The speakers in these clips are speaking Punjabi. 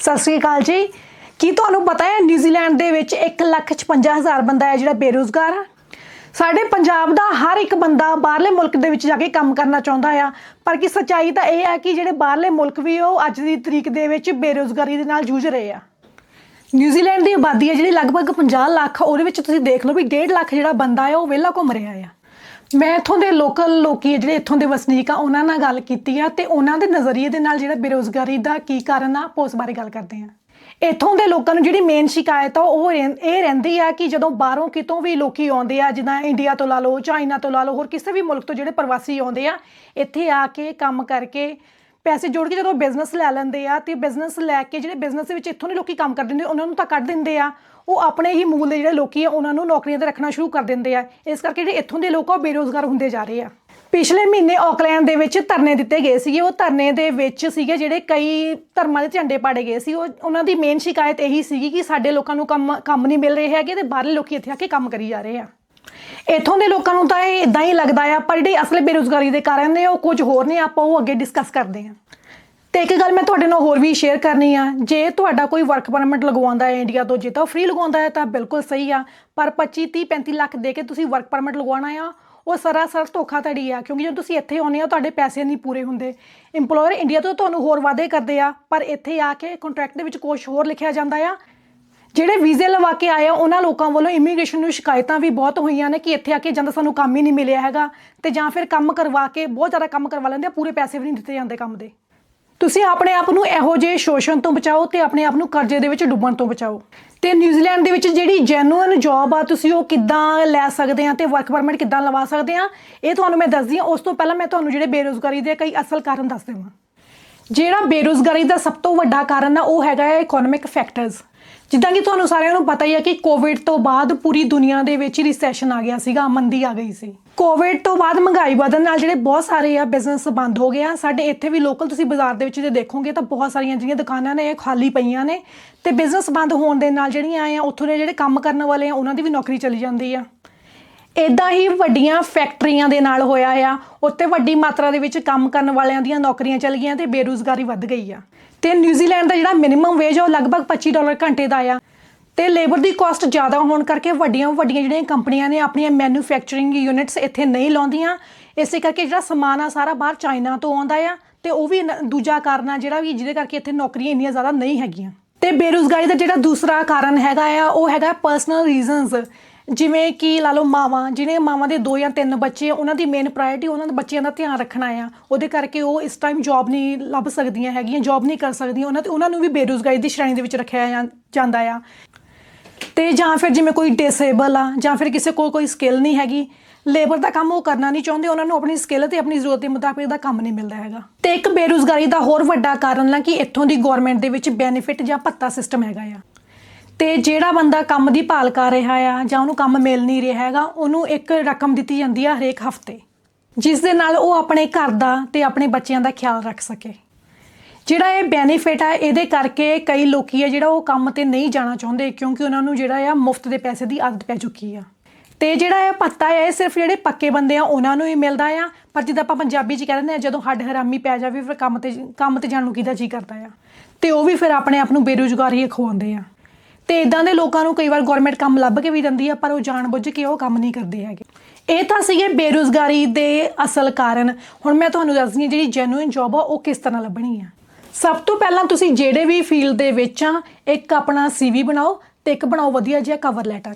ਸਤਿ ਸ੍ਰੀ ਅਕਾਲ ਜੀ। ਕੀ ਤੁਹਾਨੂੰ ਪਤਾ ਹੈ ਨਿਊਜ਼ੀਲੈਂਡ ਦੇ ਵਿੱਚ 155000 ਬੰਦਾ ਹੈ ਜਿਹੜਾ ਬੇਰੁਜ਼ਗਾਰ ਆ? ਸਾਡੇ ਪੰਜਾਬ ਦਾ ਹਰ ਇੱਕ ਬੰਦਾ ਬਾਹਰਲੇ ਮੁਲਕ ਦੇ ਵਿੱਚ ਜਾ ਕੇ ਕੰਮ ਕਰਨਾ ਚਾਹੁੰਦਾ ਆ। ਪਰ ਕੀ ਸੱਚਾਈ ਤਾਂ ਇਹ ਹੈ ਕਿ ਜਿਹੜੇ ਬਾਹਰਲੇ ਮੁਲਕ ਵੀ ਉਹ ਅੱਜ ਦੀ ਤਰੀਕ ਦੇ ਵਿੱਚ ਬੇਰੁਜ਼ਗਾਰੀ ਦੇ ਨਾਲ ਜੂਝ ਰਹੇ ਆ। ਨਿਊਜ਼ੀਲੈਂਡ ਦੀ ਆਬਾਦੀ ਹੈ ਜਿਹੜੀ ਲਗਭਗ 50 ਲੱਖ, ਉਹਦੇ ਵਿੱਚ ਤੁਸੀਂ ਦੇਖ ਲਓ ਵੀ 1.5 ਲੱਖ ਜਿਹੜਾ ਬੰਦਾ ਹੈ ਉਹ ਵਿਹਲਾ ਘੁੰਮ ਰਿਹਾ ਆ। ਮੈਂ ਇੱਥੋਂ ਦੇ ਲੋਕਲ ਲੋਕੀ ਆ ਜਿਹੜੇ ਇੱਥੋਂ ਦੇ ਵਸਨੀਕ ਆ, ਉਹਨਾਂ ਨਾਲ ਗੱਲ ਕੀਤੀ ਆ ਤੇ ਉਹਨਾਂ ਦੇ ਨਜ਼ਰੀਏ ਦੇ ਨਾਲ ਜਿਹੜਾ ਬੇਰੁਜ਼ਗਾਰੀ ਦਾ ਕੀ ਕਾਰਨ ਆ ਆਪਾਂ ਉਸ ਬਾਰੇ ਗੱਲ ਕਰਦੇ ਆ। ਇੱਥੋਂ ਦੇ ਲੋਕਾਂ ਨੂੰ ਜਿਹੜੀ ਮੇਨ ਸ਼ਿਕਾਇਤ ਆ, ਉਹ ਰਹਿੰ- ਇਹ ਰਹਿੰਦੀ ਆ ਕਿ ਜਦੋਂ ਬਾਹਰੋਂ ਕਿਤੋਂ ਵੀ ਲੋਕੀ ਆਉਂਦੇ ਆ, ਜਿੱਦਾਂ ਇੰਡੀਆ ਤੋਂ ਲਾ ਲਓ, ਚਾਈਨਾ ਤੋਂ ਲਾ ਲਓ, ਹੋਰ ਕਿਸੇ ਵੀ ਮੁਲਕ ਤੋਂ ਜਿਹੜੇ ਪ੍ਰਵਾਸੀ ਆਉਂਦੇ ਆ, ਇੱਥੇ ਆ ਕੇ ਕੰਮ ਕਰਕੇ ਪੈਸੇ ਜੋੜ ਕੇ ਜਦੋਂ ਬਿਜ਼ਨਸ ਲੈ ਲੈਂਦੇ ਆ ਤੇ ਬਿਜ਼ਨਸ ਲੈ ਕੇ ਜਿਹੜੇ ਬਿਜ਼ਨਸ ਦੇ ਵਿੱਚ ਇੱਥੋਂ ਦੇ ਲੋਕੀ ਕੰਮ ਕਰਦੇ ਨੇ ਉਹਨਾਂ ਨੂੰ ਤਾਂ ਕੱਢ ਦਿੰਦੇ ਆ। ਉਹ ਆਪਣੇ ਹੀ ਮੂਲ ਦੇ ਜਿਹੜੇ ਲੋਕੀ ਆ, ਉਹਨਾਂ ਨੂੰ ਨੌਕਰੀਆਂ ਤੇ ਰੱਖਣਾ ਸ਼ੁਰੂ ਕਰ ਦਿੰਦੇ ਆ। ਇਸ ਕਰਕੇ ਜਿਹੜੇ ਇੱਥੋਂ ਦੇ ਲੋਕ ਆ, ਉਹ ਬੇਰੋਜ਼ਗਾਰ ਹੁੰਦੇ ਜਾ ਰਹੇ ਆ। ਪਿਛਲੇ ਮਹੀਨੇ ਆਕਲੈਂਡ ਦੇ ਵਿੱਚ ਧਰਨੇ ਦਿੱਤੇ ਗਏ ਸੀਗੇ। ਉਹ ਧਰਨੇ ਦੇ ਵਿੱਚ ਸੀਗੇ ਜਿਹੜੇ ਕਈ ਧਰਮਾਂ ਦੇ ਝੰਡੇ ਪਾੜੇ ਗਏ ਸੀ। ਉਹ, ਉਹਨਾਂ ਦੀ ਮੇਨ ਸ਼ਿਕਾਇਤ ਇਹੀ ਸੀਗੀ ਕਿ ਸਾਡੇ ਲੋਕਾਂ ਨੂੰ ਕੰਮ ਕੰਮ ਨਹੀਂ ਮਿਲ ਰਹੇ ਹੈਗੇ ਤੇ ਬਾਹਰਲੇ ਲੋਕੀ ਇੱਥੇ ਆ ਕੇ ਕੰਮ ਕਰੀ ਜਾ ਰਹੇ ਆ। ਇੱਥੋਂ ਦੇ ਲੋਕਾਂ ਨੂੰ ਤਾਂ ਇਹ ਇਦਾਂ ਹੀ ਲੱਗਦਾ ਆ, ਪਰ ਜਿਹੜੇ ਅਸਲ ਬੇਰੁਜ਼ਗਾਰੀ ਦੇ ਕਾਰਨ ਨੇ, ਉਹ ਕੁਝ ਹੋਰ ਨੇ, ਆਪਾਂ ਉਹ ਅੱਗੇ ਡਿਸਕਸ ਕਰਦੇ ਹਾਂ। ਤੇ ਇੱਕ ਗੱਲ ਮੈਂ ਤੁਹਾਡੇ ਨਾਲ ਹੋਰ ਵੀ ਸ਼ੇਅਰ ਕਰਨੀ ਆ, ਜੇ ਤੁਹਾਡਾ ਕੋਈ ਵਰਕ ਪਰਮਿਟ ਲਗਵਾਉਂਦਾ ਹੈ ਇੰਡੀਆ ਤੋਂ, ਜੇ ਤਾਂ ਫ੍ਰੀ ਲਗਵਾਉਂਦਾ ਹੈ, ਤਾਂ ਬਿਲਕੁਲ ਸਹੀ ਆ, ਪਰ 25 30 35 ਲੱਖ ਦੇ ਕੇ ਤੁਸੀਂ ਵਰਕ ਪਰਮਿਟ ਲਗਵਾਉਣਾ ਆ, ਉਹ ਸਰਾਸਰ ਧੋਖਾਧੜੀ ਆ, ਕਿਉਂਕਿ ਜਦੋਂ ਤੁਸੀਂ ਇੱਥੇ ਆਉਂਦੇ ਹੋ, ਤੁਹਾਡੇ ਪੈਸੇ ਨਹੀਂ ਪੂਰੇ ਹੁੰਦੇ। EMPLOYER ਇੰਡੀਆ ਤੋਂ ਤੁਹਾਨੂੰ ਹੋਰ ਵਾਅਦੇ ਕਰਦੇ ਆ, ਪਰ ਇੱਥੇ ਆ ਕੇ ਕੰਟਰੈਕਟ ਦੇ ਵਿੱਚ ਕੁਝ ਹੋਰ ਲਿਖਿਆ ਜਾਂਦਾ ਆ ਜਿਹੜੇ ਵੀਜ਼ੇ ਲਵਾ ਕੇ ਆਏ ਆ, ਉਹਨਾਂ ਲੋਕਾਂ ਵੱਲੋਂ ਇਮੀਗ੍ਰੇਸ਼ਨ ਨੂੰ ਸ਼ਿਕਾਇਤਾਂ ਵੀ ਬਹੁਤ ਹੋਈਆਂ ਨੇ ਕਿ ਇੱਥੇ ਆ ਕੇ ਜਾਂਦਾ ਸਾਨੂੰ ਕੰਮ ਹੀ ਨਹੀਂ ਮਿਲਿਆ ਹੈਗਾ ਤੇ ਜਾਂ ਫਿਰ ਕੰਮ ਕਰਵਾ ਕੇ, ਬਹੁਤ ਜ਼ਿਆਦਾ ਕੰਮ ਕਰਵਾ ਲੈਂਦੇ ਆ, ਪੂਰੇ ਪੈਸੇ ਵੀ ਨਹੀਂ ਦਿੱਤੇ ਜਾਂਦੇ ਕੰਮ ਦੇ। ਤੁਸੀਂ ਆਪਣੇ ਆਪ ਨੂੰ ਇਹੋ ਜਿਹੇ ਸ਼ੋਸ਼ਣ ਤੋਂ ਬਚਾਓ ਤੇ ਆਪਣੇ ਆਪ ਨੂੰ ਕਰਜ਼ੇ ਦੇ ਵਿੱਚ ਡੁੱਬਣ ਤੋਂ ਬਚਾਓ। ਤੇ ਨਿਊਜ਼ੀਲੈਂਡ ਦੇ ਵਿੱਚ ਜਿਹੜੀ ਜੈਨੂਇਨ ਜੌਬ ਆ, ਤੁਸੀਂ ਉਹ ਕਿੱਦਾਂ ਲੈ ਸਕਦੇ ਆ ਤੇ ਵਰਕ ਪਰਮਿਟ ਕਿੱਦਾਂ ਲਵਾ ਸਕਦੇ ਆ, ਇਹ ਤੁਹਾਨੂੰ ਮੈਂ ਦੱਸਦੀ ਆ ਉਸ ਤੋਂ ਪਹਿਲਾਂ ਮੈਂ ਤੁਹਾਨੂੰ ਜਿਹੜੇ ਬੇਰੋਜ਼ਗਾਰੀ ਦੇ ਕਈ ਅਸਲ ਕਾਰਨ ਦੱਸ ਦੇਵਾਂ। ਜਿਹੜਾ ਬੇਰੋਜ਼ਗਾਰੀ ਦਾ ਸਭ ਤੋਂ ਵੱਡਾ ਕਾਰਨ ਆ, ਉਹ ਹੈਗਾ ਹੈ ਇਕਨੋਮਿਕ ਫੈਕਟਰਸ ਜਿੱਦਾਂ ਕਿ ਤੁਹਾਨੂੰ ਸਾਰਿਆਂ ਨੂੰ ਪਤਾ ਹੀ ਹੈ ਕਿ ਕੋਵਿਡ ਤੋਂ ਬਾਅਦ ਪੂਰੀ ਦੁਨੀਆ ਦੇ ਵਿੱਚ ਰਿਸੈਸ਼ਨ ਆ ਗਿਆ ਸੀਗਾ ਮੰਦੀ ਆ ਗਈ ਸੀ। ਕੋਵਿਡ ਤੋਂ ਬਾਅਦ ਮਹਿੰਗਾਈ ਵਧਣ ਨਾਲ ਜਿਹੜੇ ਬਹੁਤ ਸਾਰੇ ਆ ਬਿਜ਼ਨਸ ਬੰਦ ਹੋ ਗਏ ਆ। ਸਾਡੇ ਇੱਥੇ ਵੀ ਲੋਕਲ ਤੁਸੀਂ ਬਾਜ਼ਾਰ ਦੇ ਵਿੱਚ ਜੇ ਦੇਖੋਗੇ ਤਾਂ ਬਹੁਤ ਸਾਰੀਆਂ ਜਿਹੜੀਆਂ ਦੁਕਾਨਾਂ ਨੇ, ਇਹ ਖਾਲੀ ਪਈਆਂ ਨੇ। ਤੇ ਬਿਜ਼ਨਸ ਬੰਦ ਹੋਣ ਦੇ ਨਾਲ ਜਿਹੜੀਆਂ ਆ, ਉੱਥੋਂ ਦੇ ਜਿਹੜੇ ਕੰਮ ਕਰਨ ਵਾਲੇ ਆ, ਉਹਨਾਂ ਦੀ ਵੀ ਨੌਕਰੀ ਚਲੀ ਜਾਂਦੀ ਆ। ਇਦਾਂ ਹੀ ਵੱਡੀਆਂ ਫੈਕਟਰੀਆਂ ਦੇ ਨਾਲ ਹੋਇਆ ਆ। ਉੱਥੇ ਵੱਡੀ ਮਾਤਰਾ ਦੇ ਵਿੱਚ ਕੰਮ ਕਰਨ ਵਾਲਿਆਂ ਦੀਆਂ ਨੌਕਰੀਆਂ ਚਲ ਗਈਆਂ ਤੇ ਬੇਰੁਜ਼ਗਾਰੀ ਵੱਧ ਗਈ ਆ। ਤੇ ਨਿਊਜ਼ੀਲੈਂਡ ਦਾ ਜਿਹੜਾ ਮਿਨੀਮਮ ਵੇਜ ਆ ਉਹ ਲਗਭਗ 25 ਡਾਲਰ ਘੰਟੇ ਦਾ ਆ। ਤੇ ਲੇਬਰ ਦੀ ਕਾਸਟ ਜ਼ਿਆਦਾ ਹੋਣ ਕਰਕੇ ਵੱਡੀਆਂ ਵੱਡੀਆਂ ਜਿਹੜੀਆਂ ਕੰਪਨੀਆਂ ਨੇ ਆਪਣੀਆਂ ਮੈਨੂਫੈਕਚਰਿੰਗ ਯੂਨਿਟਸ ਇੱਥੇ ਨਹੀਂ ਲਾਉਂਦੀਆਂ। ਇਸੇ ਕਰਕੇ ਜਿਹੜਾ ਸਮਾਨ ਆ ਸਾਰਾ ਬਾਹਰ ਚਾਈਨਾ ਤੋਂ ਆਉਂਦਾ ਆ ਤੇ ਉਹ ਵੀ ਦੂਜਾ ਕਾਰਨ ਆ ਜਿਹੜਾ ਵੀ ਜਿਹਦੇ ਕਰਕੇ ਇੱਥੇ ਨੌਕਰੀਆਂ ਇੰਨੀਆਂ ਜ਼ਿਆਦਾ ਨਹੀਂ ਹੈਗੀਆਂ। ਤੇ ਬੇਰੁਜ਼ਗਾਰੀ ਦਾ ਜਿਹੜਾ ਦੂਸਰਾ ਕਾਰਨ ਹੈਗਾ ਆ, ਉਹ ਹੈਗਾ ਪਰਸਨਲ ਰੀਜ਼ਨਸ ਜਿਵੇਂ ਕਿ ਲਾ ਲਓ ਮਾਵਾਂ ਜਿਹਨੇ ਮਾਵਾਂ ਦੇ ਦੋ ਜਾਂ ਤਿੰਨ ਬੱਚੇ ਆ, ਉਹਨਾਂ ਦੀ ਮੇਨ ਪ੍ਰਾਇੋਰਟੀ ਉਹਨਾਂ ਦੇ ਬੱਚਿਆਂ ਦਾ ਧਿਆਨ ਰੱਖਣਾ ਆ। ਉਹਦੇ ਕਰਕੇ ਉਹ ਇਸ ਟਾਈਮ ਜੌਬ ਨਹੀਂ ਲੱਭ ਸਕਦੀਆਂ ਹੈਗੀਆਂ ਜੌਬ ਨਹੀਂ ਕਰ ਸਕਦੀਆਂ। ਉਹਨਾਂ ਤੇ ਉਹਨਾਂ ਨੂੰ ਵੀ ਬੇਰੁਜ਼ਗਾਰੀ ਦੀ ਸ਼੍ਰੇਣੀ ਦੇ ਵਿੱਚ ਰੱਖਿਆ ਜਾਂ- ਜਾਂਦਾ ਆ। ਤੇ ਜਾਂ ਫਿਰ ਜਿਵੇਂ ਕੋਈ ਡਿਸੇਬਲ ਆ ਜਾਂ ਫਿਰ ਕਿਸੇ ਕੋਲ ਕੋਈ ਸਕਿੱਲ ਨਹੀਂ ਹੈਗੀ ਲੇਬਰ ਦਾ ਕੰਮ ਉਹ ਕਰਨਾ ਨਹੀਂ ਚਾਹੁੰਦੇ ਉਹਨਾਂ ਨੂੰ ਆਪਣੀ ਸਕਿੱਲ ਤੇ ਆਪਣੀ ਜ਼ਰੂਰਤ ਦੇ ਮੁਤਾਬਿਕ ਦਾ ਕੰਮ ਨਹੀਂ ਮਿਲਦਾ ਹੈਗਾ। ਤੇ ਇੱਕ ਬੇਰੁਜ਼ਗਾਰੀ ਦਾ ਹੋਰ ਵੱਡਾ ਕਾਰਨ ਨਾ ਕਿ ਇੱਥੋਂ ਦੀ ਗਵਰਨਮੈਂਟ ਦੇ ਵਿੱਚ ਬੈਨੀਫਿਟ ਜਾਂ ਭੱਤਾ ਸਿਸਟਮ ਹੈਗਾ ਆ। ਤੇ ਜਿਹੜਾ ਬੰਦਾ ਕੰਮ ਦੀ ਭਾਲ ਕਰ ਰਿਹਾ ਆ ਜਾਂ ਉਹਨੂੰ ਕੰਮ ਮਿਲ ਨਹੀਂ ਰਿਹਾ ਹੈਗਾ, ਉਹਨੂੰ ਇੱਕ ਰਕਮ ਦਿੱਤੀ ਜਾਂਦੀ ਆ ਹਰੇਕ ਹਫ਼ਤੇ, ਜਿਸ ਦੇ ਨਾਲ ਉਹ ਆਪਣੇ ਘਰ ਦਾ ਤੇ ਆਪਣੇ ਬੱਚਿਆਂ ਦਾ ਖਿਆਲ ਰੱਖ ਸਕੇ। ਜਿਹੜਾ ਇਹ ਬੈਨੀਫਿਟ ਆ, ਇਹਦੇ ਕਰਕੇ ਕਈ ਲੋਕੀ ਆ ਜਿਹੜਾ ਉਹ ਕੰਮ ਤੇ ਨਹੀਂ ਜਾਣਾ ਚਾਹੁੰਦੇ ਕਿਉਂਕਿ ਉਹਨਾਂ ਨੂੰ ਜਿਹੜਾ ਆ ਮੁਫਤ ਦੇ ਪੈਸੇ ਦੀ ਆਦਤ ਪੈ ਚੁੱਕੀ ਆ। ਤੇ ਜਿਹੜਾ ਇਹ ਪੱਤਾ ਹੈ ਇਹ ਸਿਰਫ ਜਿਹੜੇ ਪੱਕੇ ਬੰਦੇ ਆ, ਉਹਨਾਂ ਨੂੰ ਹੀ ਮਿਲਦਾ ਆ। ਪਰ ਜਿੱਦਾਂ ਆਪਾਂ ਪੰਜਾਬੀ 'ਚ ਕਹਿ ਦਿੰਦੇ ਆ, ਜਦੋਂ ਹੱਡ ਹਰਾਮੀ ਪੈ ਜਾਵੇ, ਫਿਰ ਕੰਮ ਤੇ ਕੰਮ ਤੇ ਜਾਣ ਨੂੰ ਕਿਹਦਾ ਜੀ ਕਰਦਾ ਆ? ਤੇ ਉਹ ਵੀ ਫਿਰ ਆਪਣੇ ਆਪ ਨੂੰ ਬੇਰੁਜ਼ਗਾਰ ਹੀ ਖਵਾਉਂਦੇ ਆ। ਤੇ ਇਦਾਂ ਦੇ ਲੋਕਾਂ ਨੂੰ ਕਈ ਵਾਰ ਗਵਰਨਮੈਂਟ ਕੰਮ ਲੱਭ ਕੇ ਵੀ ਦਿੰਦੀ ਆ, ਪਰ ਉਹ ਜਾਣਬੁੱਝ ਕੇ ਉਹ ਕੰਮ ਨਹੀਂ ਕਰਦੇ ਹੈਗੇ। ਇਹ ਤਾਂ ਸੀਗੇ ਬੇਰੁਜ਼ਗਾਰੀ ਦੇ ਅਸਲ ਕਾਰਨ। ਹੁਣ ਮੈਂ ਤੁਹਾਨੂੰ ਦੱਸਦੀ ਹਾਂ ਜਿਹੜੀ ਜੈਨੂਇਨ ਜੌਬ ਆ, ਉਹ ਕਿਸ ਤਰ੍ਹਾਂ ਲੱਭਣੀ ਆ। ਸਭ ਤੋਂ ਪਹਿਲਾਂ ਤੁਸੀਂ ਜਿਹੜੇ ਵੀ ਫੀਲਡ ਦੇ ਵਿੱਚ ਆ, ਇੱਕ ਆਪਣਾ ਸੀਵੀ ਬਣਾਓ ਤੇ ਇੱਕ ਬਣਾਓ ਵਧੀਆ ਜਿਹਾ ਕਵਰ ਲੈਟਰ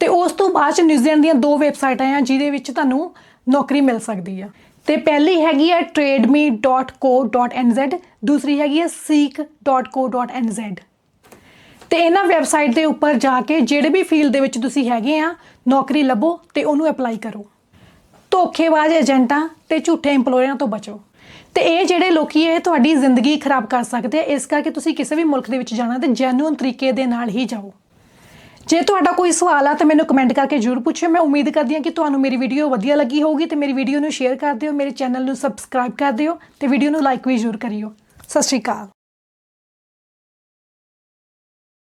ਤੇ ਉਸ ਤੋਂ ਬਾਅਦ ਚ ਨਿਊਜ਼ੀਲੈਂਡ ਦੀਆਂ ਦੋ ਵੈਬਸਾਈਟਾਂ ਆ, ਜਿਹਦੇ ਵਿੱਚ ਤੁਹਾਨੂੰ ਨੌਕਰੀ ਮਿਲ ਸਕਦੀ ਆ। ਤੇ ਪਹਿਲੀ ਹੈਗੀ ਹੈ trademe.co.nz ਦੂਸਰੀ ਹੈਗੀ ਹੈ seek.co.nz ਤੇ ਇਹਨਾਂ ਵੈਬਸਾਈਟ ਦੇ ਉੱਪਰ ਜਾ ਕੇ ਜਿਹੜੇ ਵੀ ਫੀਲਡ ਦੇ ਵਿੱਚ ਤੁਸੀਂ ਹੈਗੇ ਆ, ਨੌਕਰੀ ਲੱਭੋ ਤੇ ਉਹਨੂੰ ਅਪਲਾਈ ਕਰੋ। ਧੋਖੇਬਾਜ਼ ਏਜੰਟਾਂ ਤੇ ਝੂਠੇ EMPLOYERਾਂ ਤੋਂ ਬਚੋ। ਤੇ ਇਹ ਜਿਹੜੇ ਲੋਕੀ ਇਹ ਤੁਹਾਡੀ ਜ਼ਿੰਦਗੀ ਖਰਾਬ ਕਰ ਸਕਦੇ ਆ, ਇਸ ਕਰਕੇ ਤੁਸੀਂ ਕਿਸੇ ਵੀ ਮੁਲਕ ਦੇ ਵਿੱਚ ਜਾਣਾ ਤੇ ਜੈਨੂਇਨ ਤਰੀਕੇ ਦੇ ਨਾਲ ਹੀ ਜਾਓ। ਜੇ ਤੁਹਾਡਾ ਕੋਈ ਸਵਾਲ ਆ ਤਾਂ ਮੈਨੂੰ ਕਮੈਂਟ ਕਰਕੇ ਜਰੂਰ ਪੁੱਛਿਓ। ਮੈਂ ਉਮੀਦ ਕਰਦੀ ਹਾਂ ਕਿ ਤੁਹਾਨੂੰ ਮੇਰੀ ਵੀਡੀਓ ਵਧੀਆ ਲੱਗੀ ਹੋਊਗੀ ਤੇ ਮੇਰੀ ਵੀਡੀਓ ਨੂੰ ਸ਼ੇਅਰ ਕਰ ਦਿਓ, ਮੇਰੇ ਚੈਨਲ ਨੂੰ ਸਬਸਕ੍ਰਾਈਬ ਕਰ ਦਿਓ ਤੇ ਵੀਡੀਓ ਨੂੰ ਲਾਈਕ ਵੀ ਜਰੂਰ ਕਰਿਓ। ਸਤਿ ਸ਼੍ਰੀ ਅਕਾਲ।